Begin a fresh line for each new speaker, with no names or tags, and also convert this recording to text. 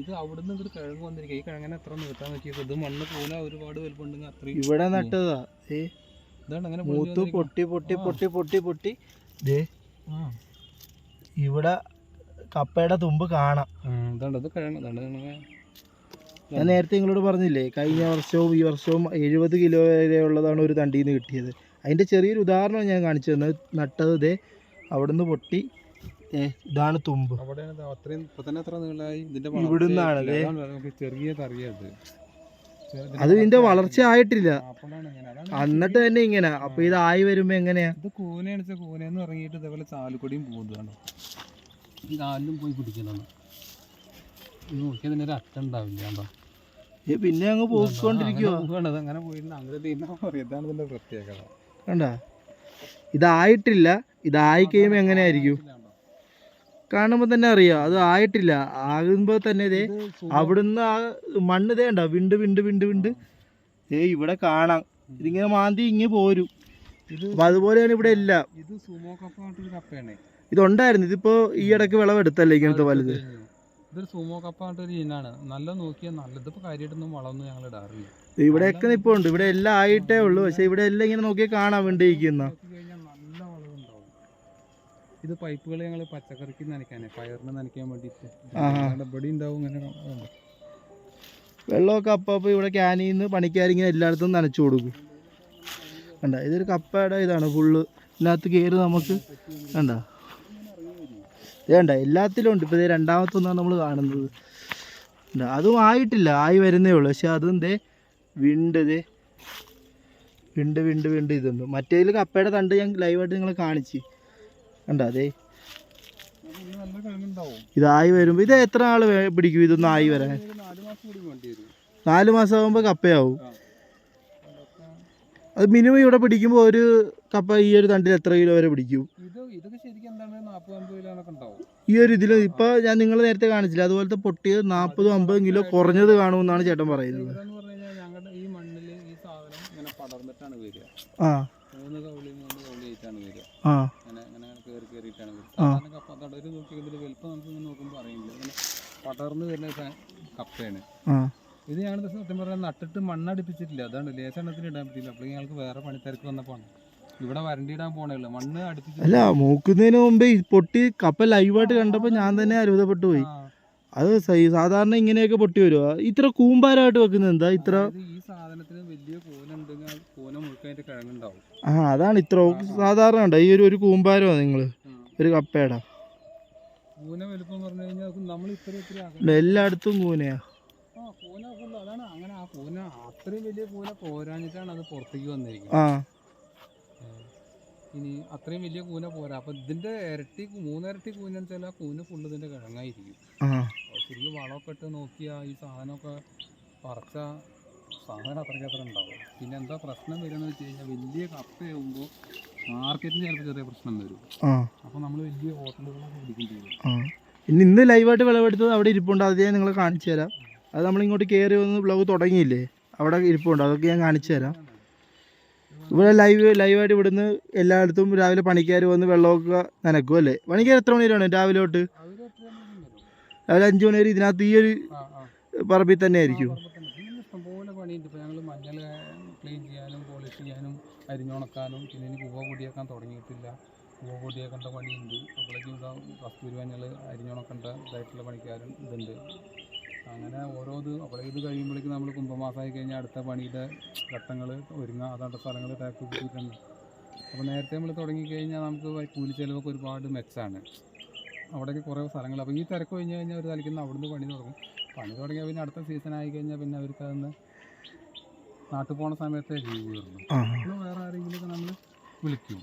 ഇത് അവിടുന്ന് ഇങ്ങോട്ട് കിഴങ്ങ് വന്നിരിക്കുക ഈ കിഴങ്ങനെ എത്ര നിർത്താൻ നോക്കിയത് ഇത് മണ്ണ് പോല ഒരുപാട് വലുപ്പമുണ്ടെങ്കിൽ അത്രയും
ഇവിടെ നട്ടതാ. ഏ
ഇതാണ് അങ്ങനെ
മൂത്ത് പൊട്ടി പൊട്ടി പൊട്ടി പൊട്ടി പൊട്ടി. ദേ ഇവിടെ കപ്പയുടെ തുമ്പ് കാണാം.
ഇത് കിഴങ്ങ്
ഞാൻ നേരത്തെ നിങ്ങളോട് പറഞ്ഞില്ലേ കഴിഞ്ഞ വർഷവും ഈ വർഷവും എഴുപത് കിലോ വരെ ഉള്ളതാണ് ഒരു തണ്ടിന്ന് നിന്ന് കിട്ടിയത്. അതിന്റെ ചെറിയൊരു ഉദാഹരണം ഞാൻ കാണിച്ചു തന്നത്. നട്ടത് ദേ അവിടുന്ന് പൊട്ടി ഇതാണ് തുമ്പ്. ഇവിടുന്നാണ്
അറിയാത്
അത് ഇതിന്റെ വളർച്ച ആയിട്ടില്ല. എന്നിട്ട് തന്നെ ഇങ്ങനെ. അപ്പൊ ഇതായി വരുമ്പോ എങ്ങനെയാ?
ഇത് കൂനയാണ് കൂനയെന്ന് ഇറങ്ങിയിട്ട് ഇതേപോലെ ചാലുകൊടിയും പോകുന്നതാണ് ഈ കാലിലും പോയി പിടിക്കുന്നതാണ് ഇത് നോക്കിയാൽ ഇതിനൊരു അറ്റം ഉണ്ടാവില്ല. കണ്ടോ?
ഏ, പിന്നെ അങ്ങ് പോയിക്കൊണ്ടിരിക്കുവോ
അങ്ങനെ
ഇതായിട്ടില്ല. ഇതായി കഴിയുമ്പോ എങ്ങനെയായിരിക്കും?
ഇല്ല, കണ്ടോ?
കാണുമ്പോ തന്നെ അറിയാം. അത് ആയിട്ടില്ല. ആകുമ്പോ തന്നെ ഇതേ അവിടുന്ന് ആ മണ്ണ് ഇതേ ഉണ്ടോ വിണ്ട് വിണ്ട് വിണ്ട് വിണ്ട്. ഏ ഇവിടെ കാണാം. ഇതിങ്ങനെ മാന്തി ഇങ്ങ് പോരും. അപ്പൊ അതുപോലെയാണ് ഇവിടെ എല്ലാം.
ഇത് സുമോ കപ്പ പറഞ്ഞിട്ടൊരു കപ്പയാണ്.
ഇതുണ്ടായിരുന്നു. ഇതിപ്പോ ഈ ഇടയ്ക്ക് വിളവെടുത്തല്ലേ ഇങ്ങനത്തെ വലുത്?
കഴിഞ്ഞു. ഇതൊരു സുമോ കപ്പ പറഞ്ഞിട്ടൊരു ഇനാണ്. നല്ല നോക്കിയാൽ നല്ലത് ഇപ്പൊ കാര്യമായിട്ടൊന്നും വളമൊന്നും ഞങ്ങൾ ഇടാറില്ല.
ഇവിടെയൊക്കെ ഇപ്പൊ ഉണ്ട്. ഇവിടെ എല്ലാം ആയിട്ടേ ഉള്ളൂ. പക്ഷെ ഇവിടെ എല്ലാം ഇങ്ങനെ നോക്കിയാൽ കാണാൻ വേണ്ടി ഇരിക്കുന്ന
ഇത് പൈപ്പുകൾ ഞങ്ങൾ പച്ചക്കറിക്ക് നനയ്ക്കാനേ. പയറിന് നനയ്ക്കാൻ വേണ്ടിയിട്ട്. ഇവിടെ ഉണ്ടാവും ഇങ്ങനെ.
വെള്ളമൊക്കെ അപ്പം ഇവിടെ ക്യാനിൽ നിന്ന് പണിക്കാരിങ്ങനെ എല്ലായിടത്തും നനച്ചു കൊടുക്കും. കണ്ട ഇതൊരു കപ്പയുടെ ഇതാണ് ഫുള്ള്. ഇതിനകത്ത് കയറി നമുക്ക് കണ്ട. ഇതേണ്ട എല്ലാത്തിലും ഉണ്ട്. ഇപ്പോൾ ഇത് രണ്ടാമത്തൊന്നാണ് നമ്മൾ കാണുന്നത്. അതും ആയിട്ടില്ല ആയി വരുന്നേ ഉള്ളൂ. പക്ഷെ അതും ദേ വിണ്ട് ദേ. വിണ്ട് വിണ്ട് വിണ്ട് ഇതുണ്ട്. മറ്റേതിൽ കപ്പയുടെ തണ്ട് ഞാൻ ലൈവായിട്ട് നിങ്ങൾ കാണിച്ച്. അതേ.
കിഴങ്ങുണ്ടാവും
ഇതായി വരുമ്പോൾ ഇത് എത്ര നാൾ പിടിക്കും? ഇതൊന്നും ആയി വരാൻ.
നാലു മാസം
ആകുമ്പോ ആകുമ്പോൾ കപ്പയാവും. അത് മിനിമം ഇവിടെ പിടിക്കുമ്പോൾ ഒരു കപ്പ ഈ ഒരു തണ്ടിൽ എത്ര കിലോ വരെ പിടിക്കും? ഈ ഒരു ഇതിൽ ഇപ്പോൾ ഞാൻ നിങ്ങൾ നേരത്തെ കാണിച്ചില്ല? അതുപോലത്തെ പൊട്ടിയത് നാൽപ്പതും അമ്പതും കിലോ കുറഞ്ഞത് കാണുമെന്നാണ് ചേട്ടൻ പറയുന്നത്. ആ.
മൂന്ന് കൗളി മൂന്ന് കൗളി ആയിട്ടാണ് വരിക.
ആ.
അങ്ങനെ അങ്ങനെ കയറി കയറിയിട്ടാണ് വരിക.
ആ.
സാധാരണ കപ്പ തടര് നോക്കി ഇതിൽ വലുപ്പം നമുക്ക് ഇങ്ങനെ നോക്കുമ്പോൾ അറിയില്ല. ഇങ്ങനെ പടർന്ന് വരുന്ന കപ്പയാണ്. ഇത് ഞങ്ങൾ സത്യം പറഞ്ഞാൽ നട്ടിട്ട് മണ്ണടിപ്പിച്ചിട്ടില്ല. അതാണ് ലേശെണ്ണത്തിന് ഇടാൻ പറ്റില്ല അപ്പോൾ ഞങ്ങൾക്ക് വേറെ പണിത്തിരക്ക് വന്നപ്പോൾ ഇവിടെ വരണ്ടി ഇടാൻ പോണേ ഉള്ളൂ. മണ്ണ് അടുപ്പിച്ച്
അല്ല മൂക്കുന്നതിന് മുമ്പേ പൊട്ടി കപ്പ ലൈവായിട്ട് കണ്ടപ്പോൾ ഞാൻ തന്നെ അത്ഭുതപ്പെട്ടു പോയി. അത് സാധാരണ ഇങ്ങനെയൊക്കെ പൊട്ടി വരുവാ? ഇത്ര കൂമ്പാരമായിട്ട് വെക്കുന്നത് എന്താ? ഇത്ര
ഈ സാധനത്തിന് വലിയ കൂന ഉണ്ടെങ്കിൽ ആ കൂന മുഴുക്കാൻ അതിന്റെ കിഴങ്ങുണ്ടാവും
ആ അതാണ് ഇത്ര സാധാരണ ഉണ്ടോ ഈ ഒരു ഒരു കൂമ്പാരോ നിങ്ങൾ ഒരു കപ്പയുടെ എല്ലായിടത്തും കൂനയാ
അങ്ങനെ ആ കൂന അത്രയും വലിയ കൂന പോരാഞ്ഞിട്ടാണ് അത് പുറത്തേക്ക് വന്നിരിക്കുന്നത്.
ആ.
ഇനി അത്രയും വലിയ കൂന പോരാ. അപ്പൊ ഇതിന്റെ ഇരട്ടി മൂന്നിരട്ടി കൂന വെച്ചാൽ ആ കൂന ഫുള്ള് ഇതിന്റെ കിഴങ്ങായിരിക്കും. ശരിക്കും വളമൊക്കെ ഇട്ട് നോക്കിയാൽ ഈ സാധനമൊക്കെ പറിച്ച സാധനം അത്രയ്ക്ക് അത്ര ഉണ്ടാവും പിന്നെ എന്താ പ്രശ്നം വരുന്നത് വെച്ച് കഴിഞ്ഞാൽ വലിയ കപ്പയാകുമ്പോൾ മാർക്കറ്റിന് ചിലപ്പോൾ ചെറിയ പ്രശ്നം വരും. അപ്പോൾ നമ്മൾ വലിയ ഹോട്ടലുകളൊക്കെ പിടിക്കേണ്ടി വരും
ആ. ഇന്ന് ലൈവായിട്ട് വിളവെടുത്തത് അവിടെ ഇരിപ്പുണ്ട്. അത് ഞാൻ നിങ്ങളെ കാണിച്ചു തരാം. അത് നമ്മൾ ഇങ്ങോട്ട് കയറി വന്ന് ബ്ലോഗ് തുടങ്ങിയില്ലേ? അവിടെ ഇരിപ്പുണ്ട്. അതൊക്കെ ഞാൻ കാണിച്ചു തരാം. ഇവിടെ ലൈവ് ലൈവായിട്ട് ഇവിടുന്ന് എല്ലായിടത്തും രാവിലെ പണിക്കാർ വന്ന് വെള്ളമൊക്കെ നനക്കും അല്ലേ? പണിക്കാർ എത്ര മണി വരെയാണ് രാവിലെ തൊട്ട്? രാവിലെ അഞ്ച് മണി വരെ ഇതിനകത്ത് ഈ ഒരു പറമ്പിൽ തന്നെ ആയിരിക്കും
ആ, പറമ്പ് തന്നെ. പിന്നെ ഇഷ്ടംപോലെ പണിയുണ്ട്. ഇപ്പോൾ ഞങ്ങൾ മഞ്ഞൾ ക്ലീൻ ചെയ്യാനും പോളിഷ് ചെയ്യാനും അരിഞ്ഞുണക്കാനും പിന്നെ ഇനി പൂവ പൊടിയാക്കാൻ തുടങ്ങിയിട്ടില്ല. പൂവ പൊടിയാക്കേണ്ട പണിയുണ്ട്. അപ്പോഴേക്കും ഇതാ കസ്തൂരി മഞ്ഞൾ അരിഞ്ഞുണക്കേണ്ട ഇതായിട്ടുള്ള പണിക്കാരും ഇതുണ്ട്. അങ്ങനെ ഓരോ ഇത് അപ്പോഴേക്കും ഇത് കഴിയുമ്പോഴേക്കും നമ്മൾ കുംഭമാസമായി കഴിഞ്ഞാൽ അടുത്ത പണിയുടെ ഘട്ടങ്ങൾ ഒരുങ്ങുക അതാണ്ട് സ്ഥലങ്ങൾ ടാക്ക് കൂട്ടിയിട്ടുണ്ട് അപ്പോൾ നേരത്തെ നമ്മൾ തുടങ്ങിക്കഴിഞ്ഞാൽ നമുക്ക് കൂലി ചിലവൊക്കെ ഒരുപാട് മെച്ചമാണ് അവിടേക്ക് കുറേ സ്ഥലങ്ങൾ അപ്പോൾ ഈ തിരക്ക് കഴിഞ്ഞ് കഴിഞ്ഞാൽ അവർ തലയ്ക്കുന്ന അവിടുന്ന് പണി തുടങ്ങും. പണി തുടങ്ങിയാൽ പിന്നെ അടുത്ത സീസൺ ആയി കഴിഞ്ഞാൽ പിന്നെ അവർക്ക് അതൊന്ന് നാട്ടിൽ പോണ സമയത്തേ ലീവ് വരുള്ളൂ. വേറെ ആരെങ്കിലും നമ്മൾ വിളിക്കും.